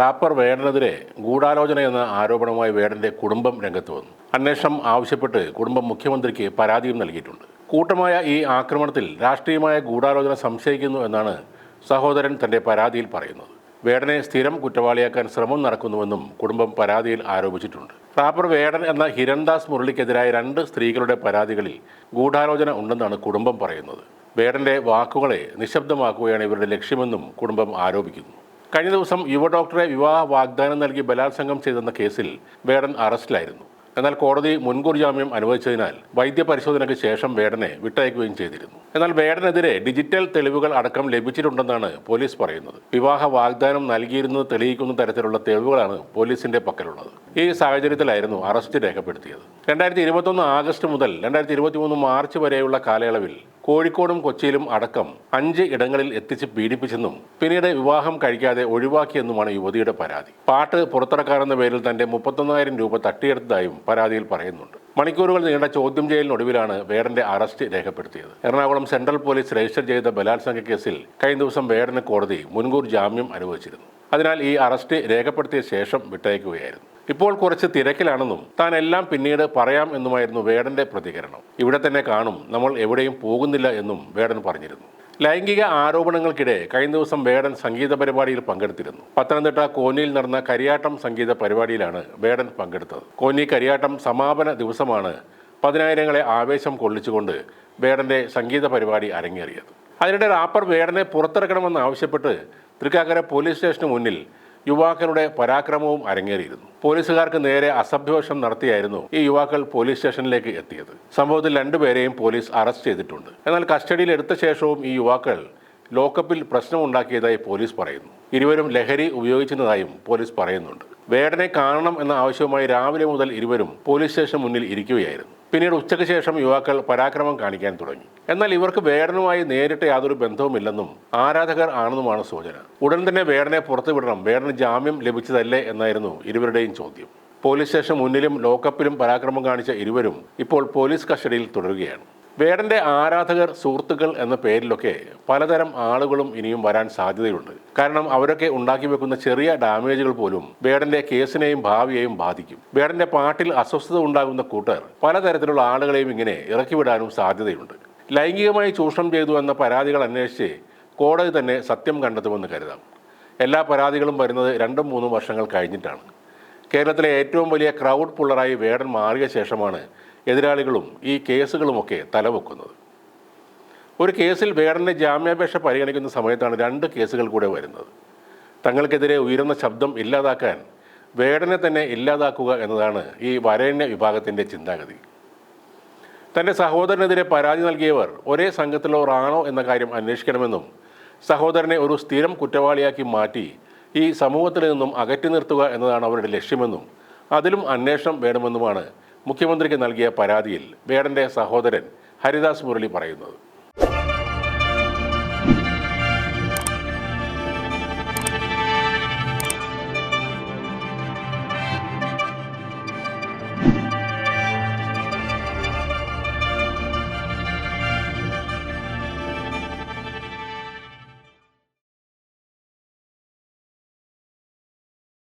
Wrapper വേടനെതിരെ ഗൂഢാലോചന എന്ന ആരോപണവുമായി വേടന്റെ കുടുംബം രംഗത്ത് വന്നു. അന്വേഷണം ആവശ്യപ്പെട്ട് കുടുംബം മുഖ്യമന്ത്രിക്ക് പരാതിയും നൽകിയിട്ടുണ്ട്. കൂട്ടമായ ഈ ആക്രമണത്തിൽ രാഷ്ട്രീയമായ ഗൂഢാലോചന സംശയിക്കുന്നു എന്നാണ് സഹോദരൻ തന്റെ പരാതിയിൽ പറയുന്നത്. വേടനെ സ്ഥിരം കുറ്റവാളിയാക്കാൻ ശ്രമം നടക്കുന്നുവെന്നും കുടുംബം പരാതിയിൽ ആരോപിച്ചിട്ടുണ്ട്. റാപ്പർ വേടൻ എന്ന ഹിരൺദാസ് മുരളിക്കെതിരായ രണ്ട് സ്ത്രീകളുടെ പരാതികളിൽ ഗൂഢാലോചന ഉണ്ടെന്നാണ് കുടുംബം പറയുന്നത്. വേടന്റെ വാക്കുകളെ നിശബ്ദമാക്കുകയാണ് ഇവരുടെ ലക്ഷ്യമെന്നും കുടുംബം ആരോപിക്കുന്നു. കഴിഞ്ഞ ദിവസം യുവ ഡോക്ടറെ വിവാഹ വാഗ്ദാനം നൽകി ബലാത്സംഗം ചെയ്തെന്ന കേസിൽ വേടൻ അറസ്റ്റിലായിരുന്നു. എന്നാൽ കോടതി മുൻകൂർ ജാമ്യം അനുവദിച്ചതിനാൽ വൈദ്യപരിശോധനയ്ക്ക് ശേഷം വേടനെ വിട്ടയക്കുകയും ചെയ്തിരുന്നു. എന്നാൽ വേടനെതിരെ ഡിജിറ്റൽ തെളിവുകൾ അടക്കം ലഭിച്ചിട്ടുണ്ടെന്നാണ് പോലീസ് പറയുന്നത്. വിവാഹ വാഗ്ദാനം നൽകിയിരുന്നത് തെളിയിക്കുന്ന തരത്തിലുള്ള തെളിവുകളാണ് പോലീസിന്റെ പക്കലുള്ളത്. ഈ സാഹചര്യത്തിലായിരുന്നു അറസ്റ്റ് രേഖപ്പെടുത്തിയത്. രണ്ടായിരത്തി ഇരുപത്തൊന്ന് ആഗസ്റ്റ് മുതൽ രണ്ടായിരത്തി ഇരുപത്തി മൂന്ന് മാർച്ച് വരെയുള്ള കാലയളവിൽ കോഴിക്കോടും കൊച്ചിയിലും അടക്കം അഞ്ച് ഇടങ്ങളിൽ എത്തിച്ച് പീഡിപ്പിച്ചെന്നും പിന്നീട് വിവാഹം കഴിക്കാതെ ഒഴിവാക്കിയെന്നുമാണ് യുവതിയുടെ പരാതി. പാട്ട് പുറത്തിറക്കാനെന്ന പേരിൽ തന്റെ മുപ്പത്തൊന്നായിരം രൂപ തട്ടിയെടുത്തതായും പരാതിയിൽ പറയുന്നുണ്ട്. മണിക്കൂറുകൾ നീണ്ട ചോദ്യം ചെയ്യലിനൊടുവിലാണ് വേടന്റെ അറസ്റ്റ് രേഖപ്പെടുത്തിയത്. എറണാകുളം സെൻട്രൽ പോലീസ് രജിസ്റ്റർ ചെയ്ത ബലാത്സംഗ കേസിൽ കഴിഞ്ഞ ദിവസം വേടന് കോടതി മുൻകൂർ ജാമ്യം അനുവദിച്ചിരുന്നു. അതിനാൽ ഈ അറസ്റ്റ് രേഖപ്പെടുത്തിയ ശേഷം വിട്ടയക്കുകയായിരുന്നു. ഇപ്പോൾ കുറച്ച് തിരക്കിലാണെന്നും താൻ എല്ലാം പിന്നീട് പറയാം എന്നുമായിരുന്നു വേടന്റെ പ്രതികരണം. ഇവിടെ തന്നെ കാണും നമ്മൾ എവിടെയും പോകുന്നില്ല എന്നും വേടൻ പറഞ്ഞിരുന്നു. ലൈംഗിക ആരോപണങ്ങൾക്കിടെ കഴിഞ്ഞ ദിവസം വേടൻ സംഗീത പരിപാടിയിൽ പങ്കെടുത്തിരുന്നു. പത്തനംതിട്ട കോന്നിയിൽ നടന്ന കരിയാട്ടം സംഗീത പരിപാടിയിലാണ് വേടൻ പങ്കെടുത്തത്. കോന്നി കരിയാട്ടം സമാപന ദിവസമാണ് പതിനായിരങ്ങളെ ആവേശം കൊള്ളിച്ചുകൊണ്ട് വേടന്റെ സംഗീത പരിപാടി അരങ്ങേറിയത്. അതിനിടെ റാപ്പർ വേടനെ പുറത്തിറക്കണമെന്ന് ആവശ്യപ്പെട്ട് തൃക്കാക്കര പോലീസ് സ്റ്റേഷന് മുന്നിൽ യുവാക്കളുടെ പരാക്രമവും അരങ്ങേറിയിരുന്നു. പോലീസുകാർക്ക് നേരെ അസഭ്യവശം നടത്തിയായിരുന്നു ഈ യുവാക്കൾ പോലീസ് സ്റ്റേഷനിലേക്ക് എത്തിയത്. സംഭവത്തിൽ രണ്ടുപേരെയും പോലീസ് അറസ്റ്റ് ചെയ്തിട്ടുണ്ട്. എന്നാൽ കസ്റ്റഡിയിൽ എടുത്ത ശേഷവും ഈ യുവാക്കൾ ലോക്കപ്പിൽ പ്രശ്നമുണ്ടാക്കിയതായി പോലീസ് പറയുന്നു. ഇരുവരും ലഹരി ഉപയോഗിച്ചിരുന്നതായും പോലീസ് പറയുന്നുണ്ട്. വേടനെ കാണണം എന്ന ആവശ്യവുമായി രാവിലെ മുതൽ ഇരുവരും പോലീസ് സ്റ്റേഷൻ മുന്നിൽ ഇരിക്കുകയായിരുന്നു. പിന്നീട് ഉച്ചയ്ക്ക് ശേഷം യുവാക്കൾ പരാക്രമം കാണിക്കാൻ തുടങ്ങി. എന്നാൽ ഇവർക്ക് വേടനുമായി നേരിട്ട് യാതൊരു ബന്ധവുമില്ലെന്നും ആരാധകർ ആണെന്നുമാണ് സൂചന. ഉടൻ തന്നെ വേടനെ പുറത്തുവിടണം. വേടന് ജാമ്യം ലഭിച്ചതല്ലേ എന്നായിരുന്നു ഇരുവരുടെയും ചോദ്യം. പോലീസ് സ്റ്റേഷൻ മുന്നിലും ലോക്കപ്പിലും പരാക്രമം കാണിച്ച ഇരുവരും ഇപ്പോൾ പോലീസ് കസ്റ്റഡിയിൽ തുടരുകയാണ്. വേടന്റെ ആരാധകർ സുഹൃത്തുക്കൾ എന്ന പേരിലൊക്കെ പലതരം ആളുകളും ഇനിയും വരാൻ സാധ്യതയുണ്ട്. കാരണം അവരൊക്കെ ഉണ്ടാക്കി വെക്കുന്ന ചെറിയ ഡാമേജുകൾ പോലും വേടന്റെ കേസിനെയും ഭാവിയെയും ബാധിക്കും. വേടന്റെ പാട്ടിൽ അസ്വസ്ഥത ഉണ്ടാകുന്ന കൂട്ടർ പലതരത്തിലുള്ള ആളുകളെയും ഇങ്ങനെ ഇറക്കിവിടാനും സാധ്യതയുണ്ട്. ലൈംഗികമായി ചൂഷണം ചെയ്തു എന്ന പരാതികൾ അന്വേഷിച്ച് കോടതി തന്നെ സത്യം കണ്ടെത്തുമെന്ന് കരുതാം. എല്ലാ പരാതികളും വരുന്നത് രണ്ടും മൂന്നും വർഷങ്ങൾ കഴിഞ്ഞിട്ടാണ്. കേരളത്തിലെ ഏറ്റവും വലിയ ക്രൗഡ് പുള്ളറായി വേടൻ മാറിയ ശേഷമാണ് എതിരാളികളും ഈ കേസുകളുമൊക്കെ തലവെക്കുന്നത്. ഒരു കേസിൽ വേടന്റെ ജാമ്യാപേക്ഷ പരിഗണിക്കുന്ന സമയത്താണ് രണ്ട് കേസുകൾ കൂടെ വരുന്നത്. തങ്ങൾക്കെതിരെ ഉയരുന്ന ശബ്ദം ഇല്ലാതാക്കാൻ വേടനെ തന്നെ ഇല്ലാതാക്കുക എന്നതാണ് ഈ വരേണ്യ വിഭാഗത്തിന്റെ ചിന്താഗതി. തന്റെ സഹോദരനെതിരെ പരാതി നൽകിയവർ ഒരേ സംഘത്തിലോറാണോ എന്ന കാര്യം അന്വേഷിക്കണമെന്നും സഹോദരനെ ഒരു സ്ഥിരം കുറ്റവാളിയാക്കി മാറ്റി ഈ സമൂഹത്തിൽ നിന്നും അകറ്റി നിർത്തുക എന്നതാണ് അവരുടെ ലക്ഷ്യമെന്നും അതിലും അന്വേഷണം വേണമെന്നുമാണ് മുഖ്യമന്ത്രിക്ക് നൽകിയ പരാതിയിൽ വേടന്റെ സഹോദരൻ ഹരിദാസ് മുരളി പറയുന്നത്.